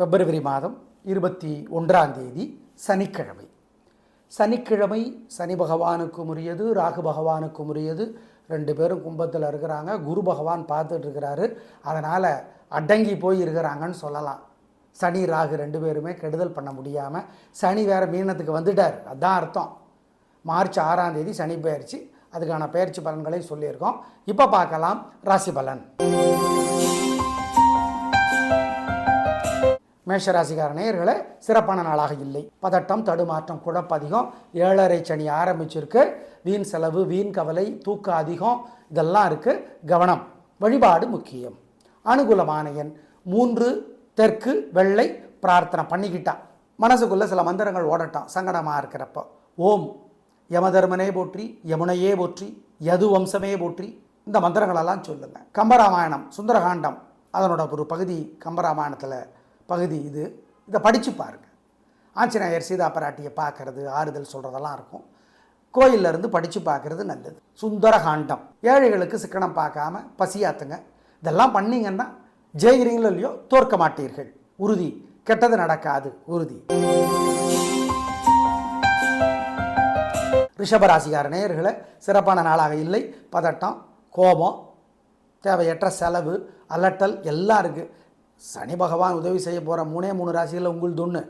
பிப்ரவரி மாதம் இருபத்தி ஒன்றாம் தேதி சனிக்கிழமை. சனிக்கிழமை சனி பகவானுக்கும் உரியது ராகு பகவானுக்கும் உரியது ரெண்டு பேரும் கும்பத்தில் இருக்கிறாங்க. குரு பகவான் பார்த்துட்டு இருக்கிறாரு. அதனால் அடங்கி போய் இருக்கிறாங்கன்னு சொல்லலாம். சனி ராகு ரெண்டு பேருமே கெடுதல் பண்ண முடியாமல் சனி வேறு மீனத்துக்கு வந்துட்டார். அதான் அர்த்தம். மார்ச் ஆறாம் தேதி சனி பயிற்சி. அதுக்கான பயிற்சி பலன்களை சொல்லியிருக்கோம். இப்போ பார்க்கலாம். ராசி பலன். மேஷராசிகார நேயர்களே சிறப்பான நாளாக இல்லை. பதட்டம் தடுமாற்றம் குழப்பதிகம் அதிகம் ஏழரை சனி ஆரம்பிச்சிருக்கு. வீண் செலவு வீண் கவலை தூக்க அதிகம் இதெல்லாம் இருக்குது கவனம் வழிபாடு முக்கியம். அனுகூலமான எண் மூன்று தெற்கு வெள்ளை பிரார்த்தனை பண்ணிக்கிட்டான் மனசுக்குள்ளே சில மந்திரங்கள் ஓடட்டும் சங்கடமாக இருக்கிறப்போ. ஓம் யமதர்மனே போற்றி யமுனையே போற்றி யது வம்சமே போற்றி இந்த மந்திரங்களெல்லாம் சொல்லுங்கள் கம்பராமாயணம் சுந்தரகாண்டம் அதனோட ஒரு பகுதி கம்பராமாயணத்தில் பகுதி இது. இதை படித்து பாருங்க. ஆஞ்சநேயர் சீதா பராட்டியை பார்க்கறது ஆறுதல் சொல்கிறதெல்லாம் இருக்கும். கோயிலிருந்து இருந்து படித்து பார்க்கறது நல்லது. சுந்தரகாண்டம். ஏழைகளுக்கு சிக்கனம் பார்க்காம பசியாத்துங்க. இதெல்லாம் பண்ணீங்கன்னா ஜெயிக்கிறீங்களோ இல்லையோ தோற்க மாட்டீர்கள். உறுதி. கெட்டது நடக்காது. உறுதி. ரிஷபராசிகார நேயர்களை சிறப்பான நாளாக இல்லை. பதட்டம் கோபம் தேவையற்ற செலவு அலட்டல் எல்லாம் இருக்குது சனி பகவான் உதவி செய்ய போகிற மூணே மூணு ராசிகளில் உங்களுக்கு ஒன்று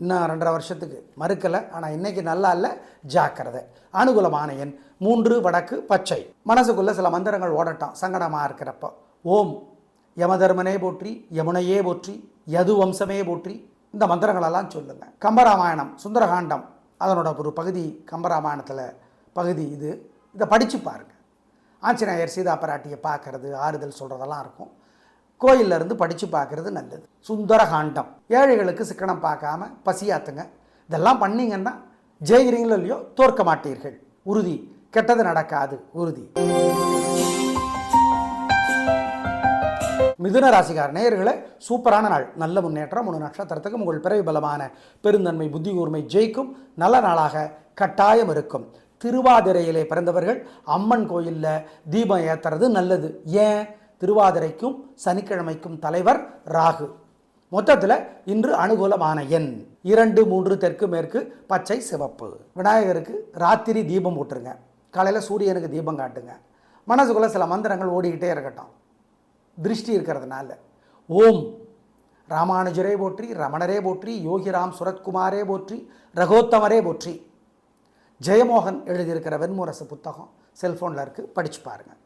இன்னும் ரெண்டரை வருஷத்துக்கு மறுக்கலை. ஆனால் இன்னைக்கு நல்லா இல்லை. ஜாக்கிரதை. அனுகூலமான எண். மூன்று வடக்கு பச்சை. மனசுக்குள்ளே சில மந்திரங்கள் ஓடட்டும். சங்கடமாக இருக்கிறப்போ. ஓம். யமதர்மனே போற்றி யமுனையே போற்றி யது வம்சமே போற்றி. இந்த மந்திரங்களெல்லாம் சொல்லுங்கள் கம்பராமாயணம் சுந்தரகாண்டம். அதனோட ஒரு பகுதி கம்பராமாயணத்தில் பகுதி இது. இதை படித்து பாருங்கள் ஆஞ்சநேயர் சீதா பராட்டியை பார்க்கறது ஆறுதல் சொல்கிறதெல்லாம் இருக்கும். கோயில்ல இருந்து படித்து பார்க்கறது நல்லது. சுந்தரகாண்டம். ஏழைகளுக்கு சிக்கனம் பார்க்காம பசியாத்துங்க. இதெல்லாம் பண்ணீங்கன்னா ஜெயிக்கிறீங்களோ இல்லையோ தோற்க மாட்டீர்கள். உறுதி. கெட்டது நடக்காது. உறுதி. மிதுன ராசிக்கார நேயர்களே சூப்பரான நாள். நல்ல முன்னேற்றம். மூணு நட்சத்திரத்துக்கும் உங்கள் பிறவி பலமான பெருந்தன்மை புத்தி கூர்மை ஜெயிக்கும். நல்ல நாளாக கட்டாயம் இருக்கும். திருவாதிரையிலே பிறந்தவர்கள் அம்மன் கோயிலில் தீபம் ஏற்றுறது நல்லது. ஏன்? திருவாதிரைக்கும் சனிக்கிழமைக்கும் தலைவர் ராகு. மொத்தத்தில் இன்று அனுகூலமான எண். இரண்டு மூன்று தெற்கு மேற்கு பச்சை சிவப்பு. விநாயகருக்கு ராத்திரி தீபம் போட்டுருங்க காலையில் சூரியனுக்கு தீபம் காட்டுங்க. மனசுக்குள்ளே சில மந்திரங்கள் ஓடிக்கிட்டே இருக்கட்டும். திருஷ்டி இருக்கிறதுனால. ஓம். ராமானுஜரே போற்றி ரமணரே போற்றி யோகிராம் சுரத்குமாரே போற்றி ரகோத்தமரே போற்றி. ஜெயமோகன் எழுதியிருக்கிற வெண்முரசு புத்தகம் செல்ஃபோனில் இருக்குது படித்து பாருங்கள்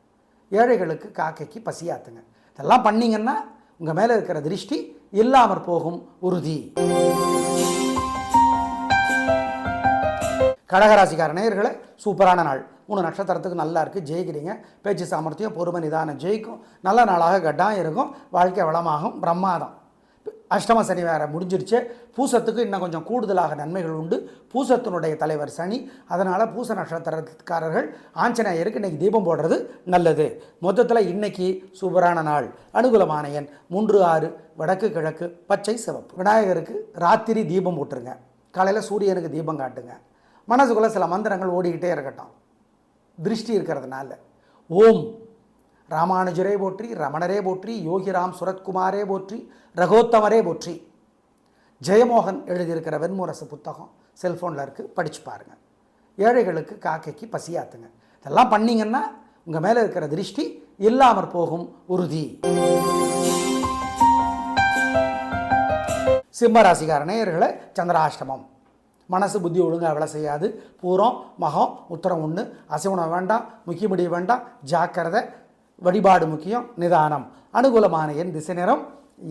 ஏழைகளுக்கு காக்கைக்கு பசியாத்துங்க. இதெல்லாம் பண்ணீங்கன்னா உங்கள் மேலே இருக்கிற திருஷ்டி இல்லாமற் போகும் உறுதி. கடகராசிக்கார நேயர்களே சூப்பரான நாள். மூணு நட்சத்திரத்துக்கு நல்லா இருக்குது ஜெயிக்கிறீங்க. பேச்சு சாமர்த்தியம் பொறுமை நிதானம் ஜெயிக்கும். நல்ல நாளாக கட்டாயம் இருக்கும். வாழ்க்கை வளமாகும். பிரம்மாதம். அஷ்டம சனி வேறு முடிஞ்சிருச்சு. பூசத்துக்கு இன்னும் கொஞ்சம் கூடுதலாக நன்மைகள் உண்டு. பூசத்தினுடைய தலைவர் சனி. அதனால் பூச நட்சத்திரக்காரர்கள் ஆஞ்சநேயருக்கு இன்றைக்கி தீபம் போடுறது நல்லது. மொத்தத்தில் இன்றைக்கி சூப்பரான நாள். அனுகூலமான எண் மூன்று ஆறு வடக்கு கிழக்கு பச்சை சிவப்பு. விநாயகருக்கு ராத்திரி தீபம் போட்டுருங்க காலையில் சூரியனுக்கு தீபம் காட்டுங்க. மனசுக்குள்ளே சில மந்திரங்கள் ஓடிக்கிட்டே இருக்கட்டும். திருஷ்டி இருக்கிறதுனால. ஓம். ராமானுஜரே போற்றி ரமணரே போற்றி யோகிராம் சுரத்குமாரே போற்றி ரகோத்தமரே போற்றி. ஜெயமோகன் எழுதியிருக்கிற வெண்முரசு புத்தகம் செல்ஃபோனில் இருக்குது படித்து பாருங்கள் ஏழைகளுக்கு காக்கைக்கு பசியாத்துங்க. இதெல்லாம் பண்ணிங்கன்னா உங்கள் மேலே இருக்கிற திருஷ்டி இல்லாமற் போகும் உறுதி. சிம்ம ராசிக்கார நேயர்களே சந்திராஷ்டமம். மனசு புத்தி ஒழுங்காக வேலை செய்யாது. பூரம் மகம் உத்தரம் ஒன்று அசைவனம் வேண்டாம் முக்கியமுடி வேண்டாம் ஜாக்கிரதை வழிபாடு முக்கியம் நிதானம். அனுகூலமான என் திசை நிறம்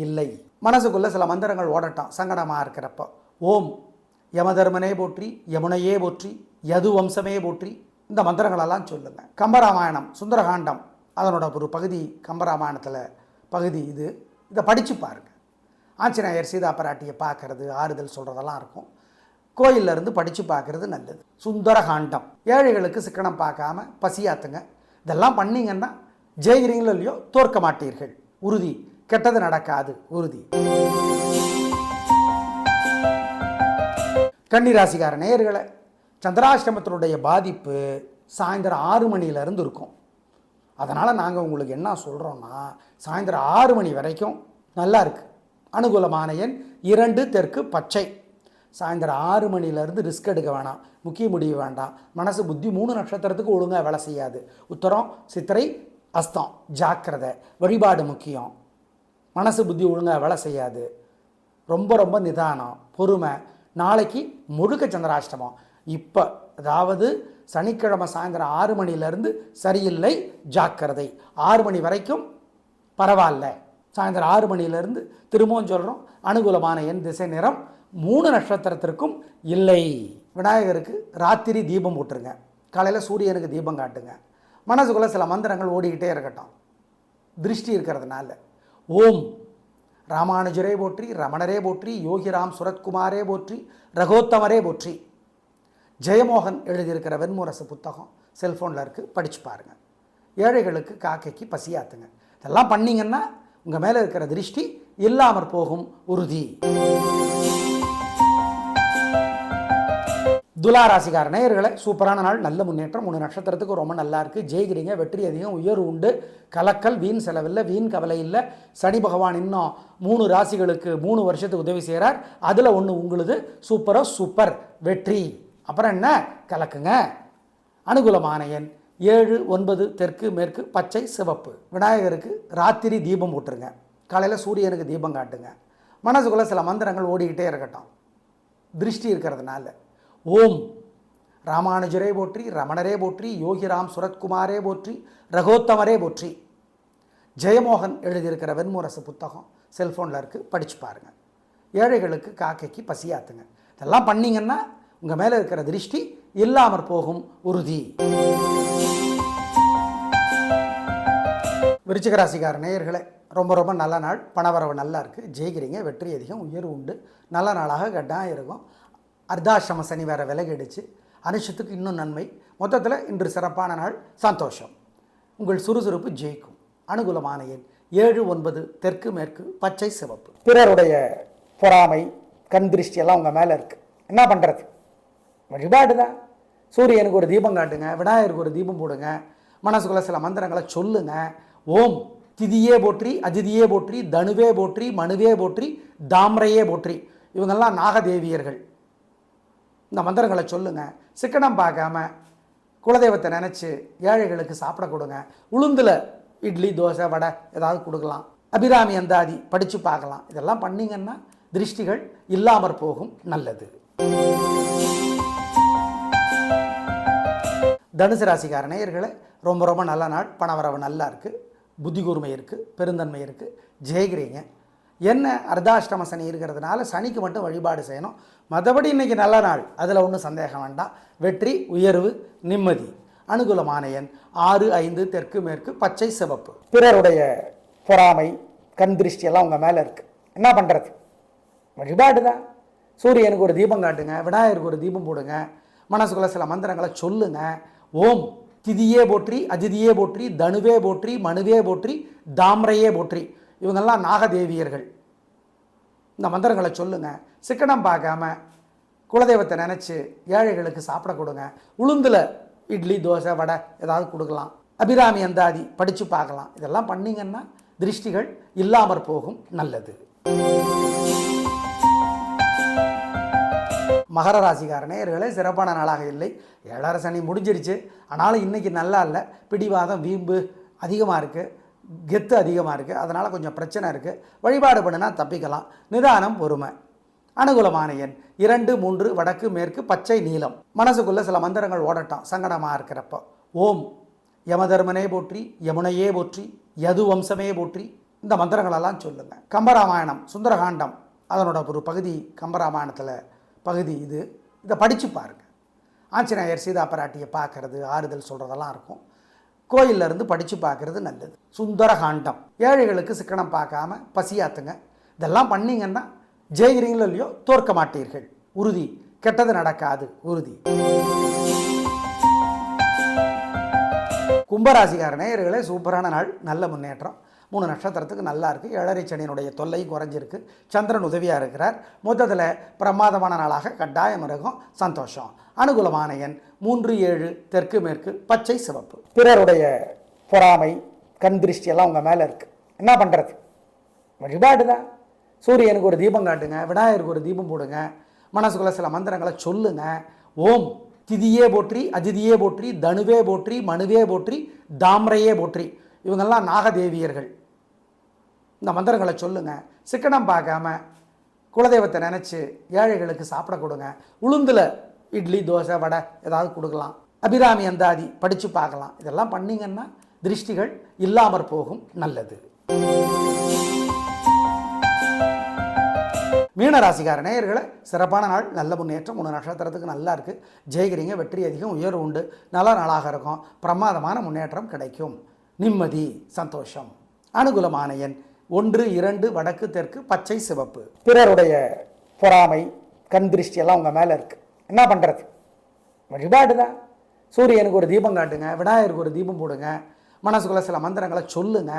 இல்லை. மனசுக்குள்ளே சில மந்திரங்கள் ஓடட்டும் சங்கடமாக இருக்கிறப்போ. ஓம் யமதர்மனே போற்றி யமுனையே போற்றி யது வம்சமே போற்றி இந்த மந்திரங்களெல்லாம் சொல்லுங்கள் கம்பராமாயணம் சுந்தரகாண்டம் அதனோட ஒரு பகுதி கம்பராமாயணத்தில் பகுதி இது. இதை படித்து பாருங்கள் ஆஞ்சநேயர் சீதா பராட்டியை பார்க்கறது ஆறுதல் சொல்கிறதெல்லாம் இருக்கும். கோயில்ல இருந்து படித்து பார்க்கறது நல்லது. சுந்தரகாண்டம். ஏழைகளுக்கு சிக்கனம் பார்க்காம பசியாத்துங்க. இதெல்லாம் பண்ணிங்கன்னா ஜெயிக்கிறீங்களோ இல்லையோ தோற்க மாட்டீர்கள். உறுதி. கெட்டது நடக்காது. உறுதி. கன்னிராசிக்கார நேயர்களை சந்திராஷ்டமத்தினுடைய பாதிப்பு சாயந்தரம் ஆறு மணியிலேருந்து இருக்கும். அதனால் நாங்கள் உங்களுக்கு என்ன சொல்கிறோன்னா சாயந்தரம் ஆறு மணி வரைக்கும் நல்லா இருக்குது அனுகூலமான எண் இரண்டு தெற்கு பச்சை. சாயந்தரம் ஆறு மணிலேருந்து ரிஸ்க் எடுக்க வேணாம். முக்கிய முடிவு வேண்டாம். மனசு புத்தி மூணு நட்சத்திரத்துக்கு ஒழுங்காக வேலை செய்யாது. உத்தரம் சித்திரை அஸ்தம் ஜாக்கிரதை வழிபாடு முக்கியம். மனசு புத்தி ஒழுங்காக வேலை செய்யாது. ரொம்ப ரொம்ப நிதானம் பொறுமை. நாளைக்கு முழுக்க சந்திராஷ்டமம். இப்போ அதாவது சனிக்கிழமை சாயந்தரம் ஆறு மணிலேருந்து சரியில்லை ஜாக்கிரதை. ஆறு மணி வரைக்கும் பரவாயில்ல. சாயந்தரம் ஆறு மணிலேருந்து திரும்பவும் சொல்கிறோம் அனுகூலமான என் திசை நிறம் மூணு நட்சத்திரத்திற்கும் இல்லை. விநாயகருக்கு ராத்திரி தீபம் போட்டுருங்க காலையில் சூரியனுக்கு தீபம் காட்டுங்க. மனசுக்குள்ளே சில மந்திரங்கள் ஓடிக்கிட்டே இருக்கட்டும். திருஷ்டி இருக்கிறதுனால. ஓம். ராமானுஜரே போற்றி ரமணரே போற்றி யோகிராம் சுரத்குமாரே போற்றி ரகோத்தமரே போற்றி. ஜெயமோகன் எழுதியிருக்கிற வெண்முரசு புத்தகம் செல்ஃபோனில் இருக்குது படித்து பாருங்கள் ஏழைகளுக்கு காக்கைக்கு பசியாத்துங்க. இதெல்லாம் பண்ணீங்கன்னா உங்கள் மேலே இருக்கிற திருஷ்டி இல்லாமற் போகும் உறுதி. துலாராசிக்கார நேயர்களை சூப்பரான நாள் நல்ல முன்னேற்றம் மூணு நட்சத்திரத்துக்கு ரொம்ப நல்லா இருக்குது ஜெயிக்கிறீங்க வெற்றி அதிகம் உயர்வு உண்டு கலக்கல் வீண் செலவில்லை வீண் கவலை இல்லை. சனி பகவான் இன்னும் மூணு ராசிகளுக்கு மூணு வருஷத்துக்கு உதவி செய்கிறார் அதில் ஒன்று உங்களுது சூப்பரோ சூப்பர் வெற்றி. அப்புறம் என்ன? கலக்குங்க. அனுகூலமான எண் ஏழு ஒன்பது தெற்கு மேற்கு பச்சை சிவப்பு. விநாயகருக்கு ராத்திரி தீபம் போட்டுருங்க. காலையில் சூரியனுக்கு தீபம் காட்டுங்க. மனசுக்குள்ளே சில மந்திரங்கள் ஓடிக்கிட்டே இருக்கட்டும். திருஷ்டி இருக்கிறதுனால. ஓம். ராமானுஜரே போற்றி ரமணரே போற்றி யோகிராம் சுரத்குமாரே போற்றி ரகோத்தமரே போற்றி. ஜெயமோகன் எழுதியிருக்கிற வெண்முரசு புத்தகம் செல்ஃபோனில் இருக்குது படித்து பாருங்கள் ஏழைகளுக்கு காக்கைக்கு பசியாத்துங்க. இதெல்லாம் பண்ணிங்கன்னா உங்கள் மேலே இருக்கிற திருஷ்டி இல்லாமற் போகும் உறுதி. விருச்சிகராசிக்கார நேயர்களே ரொம்ப ரொம்ப நல்ல நாள். பணவரவு நல்லா இருக்குது ஜெயிக்கிறீங்க வெற்றி அதிகம் உயர்வு உண்டு. நல்ல நாளாக கட்டாயம் இருக்கும். அர்த்தாசிரம சனி வேறு விலகிடுச்சு. அனுஷத்துக்கு இன்னும் நன்மை. மொத்தத்தில் இன்று சிறப்பான நாள் சந்தோஷம். உங்கள் சுறுசுறுப்பு ஜெயிக்கும். அனுகூலமான எண் ஏழு ஒன்பது தெற்கு மேற்கு பச்சை சிவப்பு. பிறருடைய பொறாமை கண் திருஷ்டி எல்லாம் உங்கள் மேலே இருக்குது என்ன பண்ணுறது வழிபாடு தான். சூரியனுக்கு ஒரு தீபம் காட்டுங்க விநாயகருக்கு ஒரு தீபம் போடுங்க மனசுக்குள்ள சில மந்திரங்களை சொல்லுங்க. ஓம் திதியே போற்றி அதிதியே போற்றி தனுவே போற்றி மனுவே போற்றி தாம்ரையே போற்றி. இவங்கெல்லாம் நாகதேவியர்கள். இந்த மந்திரங்களை சொல்லுங்கள் சிக்கனம் பார்க்காம குலதெய்வத்தை நினச்சி ஏழைகளுக்கு சாப்பிட கொடுங்க. உளுந்தில் இட்லி தோசை வடை ஏதாவது கொடுக்கலாம். அபிராமி அந்தாதி படித்து பார்க்கலாம். இதெல்லாம் பண்ணிங்கன்னா திருஷ்டிகள் இல்லாமற் போகும். நல்லது. தனுசு ராசிக்கார நேயர்களே ரொம்ப ரொம்ப நல்ல நாள். பணவரவு நல்லா இருக்குது புத்தி கூர்மை இருக்குது பெருந்தன்மை இருக்குது ஜெயிக்கிறீங்க. என்ன அர்த்தாஷ்டம சனி இருக்கிறதுனால சனிக்கு மட்டும் வழிபாடு செய்யணும். மற்றபடி இன்னைக்கு நல்ல நாள். அதில் ஒன்றும் சந்தேகம் வேண்டாம். வெற்றி உயர்வு நிம்மதி. அனுகூலமான எண் ஆறு ஐந்து தெற்கு மேற்கு பச்சை சிவப்பு. பிறருடைய பொறாமை கண் திருஷ்டியெல்லாம் உங்கள் மேலே இருக்குது என்ன பண்ணுறது வழிபாடு தான் சூரியனுக்கு ஒரு தீபம் காட்டுங்க விநாயகருக்கு ஒரு தீபம் போடுங்க மனசுக்குள்ள சில மந்திரங்களை சொல்லுங்க. ஓம் திதியே போற்றி அதிதியே போற்றி தனுவே போற்றி மனுவே போற்றி தாம்ரையே போற்றி. இவங்கெல்லாம் நாகதேவியர்கள். இந்த மந்திரங்களை சொல்லுங்கள் சிக்கனம் பார்க்காம குலதெய்வத்தை நினச்சி ஏழைகளுக்கு சாப்பிட கொடுங்க. உளுந்தில் இட்லி தோசை வடை ஏதாவது கொடுக்கலாம். அபிராமி அந்தாதி படித்து பார்க்கலாம். இதெல்லாம் பண்ணிங்கன்னா திருஷ்டிகள் இல்லாமற் போகும். நல்லது. மகர ராசிக்கார நேயர்களே சிறப்பான நாளாக இல்லை. ஏழரை சனி முடிஞ்சிருச்சு. ஆனாலும் இன்றைக்கி நல்லா இல்லை. பிடிவாதம் வீம்பு அதிகமாக இருக்குது கெத்து அதிகமாக இருக்குது அதனால் கொஞ்சம் பிரச்சனை இருக்குது வழிபாடு பண்ணுனா தப்பிக்கலாம். நிதானம் பொறுமை. அனுகூலமான எண். இரண்டு மூன்று வடக்கு மேற்கு பச்சை நீலம். மனசுக்குள்ளே சில மந்திரங்கள் ஓடட்டும். சங்கடமாக இருக்கிறப்போ. ஓம். யமதர்மனே போற்றி யமுனையே போற்றி யது வம்சமே போற்றி. இந்த மந்திரங்களெல்லாம் சொல்லுங்கள் கம்பராமாயணம் சுந்தரகாண்டம். அதனோட ஒரு பகுதி கம்பராமாயணத்தில் பகுதி இது. இதை படித்து பாருங்கள் ஆஞ்சநேயர் சீதா பராட்டியை பார்க்கறது ஆறுதல் சொல்கிறதெல்லாம் இருக்கும். கோயில்ல இருந்து படித்து பார்க்கறது நல்லது. சுந்தரகாண்டம். ஏழைகளுக்கு சிக்கனம் பார்க்காம பசியாத்துங்க. இதெல்லாம் பண்ணீங்கன்னா ஜெயிக்கிறீங்களோ இல்லையோ தோற்க மாட்டீர்கள். உறுதி. கெட்டது நடக்காது. உறுதி. கும்பராசிக்கார நேயர்களே சூப்பரான நாள். நல்ல முன்னேற்றம். மூணு நட்சத்திரத்துக்கு நல்லா இருக்குது ஏழரை சனியினுடைய தொல்லையும் குறைஞ்சிருக்கு. சந்திரன் உதவியாக இருக்கிறார். மொத்தத்தில் பிரமாதமான நாளாக கட்டாயம் இருக்கும். சந்தோஷம். அனுகூலமான எண் மூன்று ஏழு தெற்கு மேற்கு பச்சை சிவப்பு. பிறருடைய பொறாமை கண் திருஷ்டி எல்லாம் உங்கள் மேலே இருக்குது என்ன பண்ணுறது வழிபாடு தான். சூரியனுக்கு ஒரு தீபம் காட்டுங்க விநாயகருக்கு ஒரு தீபம் போடுங்க மனசுக்குள்ள சில மந்திரங்களை சொல்லுங்க. ஓம். திதியே போற்றி அதிதியே போற்றி தனுவே போற்றி மனுவே போற்றி தாமரையே போற்றி. இவங்கெல்லாம் நாகதேவியர்கள். இந்த மந்திரங்களை சொல்லுங்கள் சிக்கனம் பார்க்காம குலதெய்வத்தை நினச்சி ஏழைகளுக்கு சாப்பிட கொடுங்க. உளுந்தில் இட்லி தோசை வடை ஏதாவது கொடுக்கலாம். அபிராமி அந்தாதி படித்து பார்க்கலாம். இதெல்லாம் பண்ணிங்கன்னா திருஷ்டிகள் இல்லாமற் போகும். நல்லது. மீனராசிக்கார நேயர்களை சிறப்பான நாள் நல்ல முன்னேற்றம் மூணு நட்சத்திரத்துக்கு நல்லா இருக்குது ஜெயிக்கிறீங்க வெற்றி அதிகம் உயர்வு உண்டு. நல்ல நாளாக இருக்கும். பிரமாதமான முன்னேற்றம் கிடைக்கும். நிம்மதி சந்தோஷம். அனுகூலமான எண் ஒன்று இரண்டு வடக்கு தெற்கு பச்சை சிவப்பு. பிறருடைய பொறாமை கண் திருஷ்டி எல்லாம் உங்கள் மேலே இருக்குது என்ன பண்ணுறது வழிபாடு தான். சூரியனுக்கு ஒரு தீபம் காட்டுங்க விநாயகருக்கு ஒரு தீபம் போடுங்க மனசுக்குள்ள சில மந்திரங்களை சொல்லுங்க.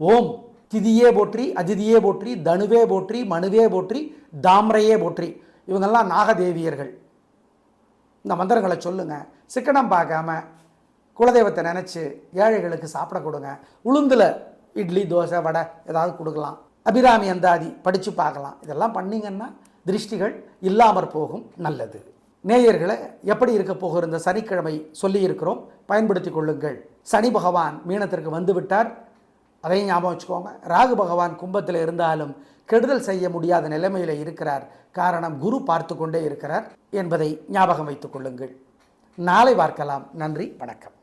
ஓம் திதியே போற்றி அதிதியே போற்றி தனுவே போற்றி மனுவே போற்றி தாமரையே போற்றி. இவங்கெல்லாம் நாகதேவியர்கள். இந்த மந்திரங்களை சொல்லுங்க. சிக்கனம் பார்க்காம குலதெய்வத்தை நினச்சி ஏழைகளுக்கு சாப்பிட கொடுங்க. உளுந்தில் இட்லி தோசை வடை ஏதாவது கொடுக்கலாம். அபிராமி அந்தாதி படித்து பார்க்கலாம். இதெல்லாம் பண்ணிங்கன்னா திருஷ்டிகள் இல்லாமற் போகும். நல்லது. நேயர்களை எப்படி இருக்க போகிற இந்த சனிக்கிழமை சொல்லியிருக்கிறோம் பயன்படுத்தி கொள்ளுங்கள். சனி பகவான் மீனத்திற்கு வந்து விட்டார். அதையும் ஞாபகம் வச்சுக்கோங்க. ராகு பகவான் கும்பத்தில் இருந்தாலும் கெடுதல் செய்ய முடியாத நிலைமையில் இருக்கிறார். காரணம் குரு பார்த்து கொண்டே இருக்கிறார் என்பதை ஞாபகம் வைத்துக் கொள்ளுங்கள். நாளை பார்க்கலாம். நன்றி வணக்கம்.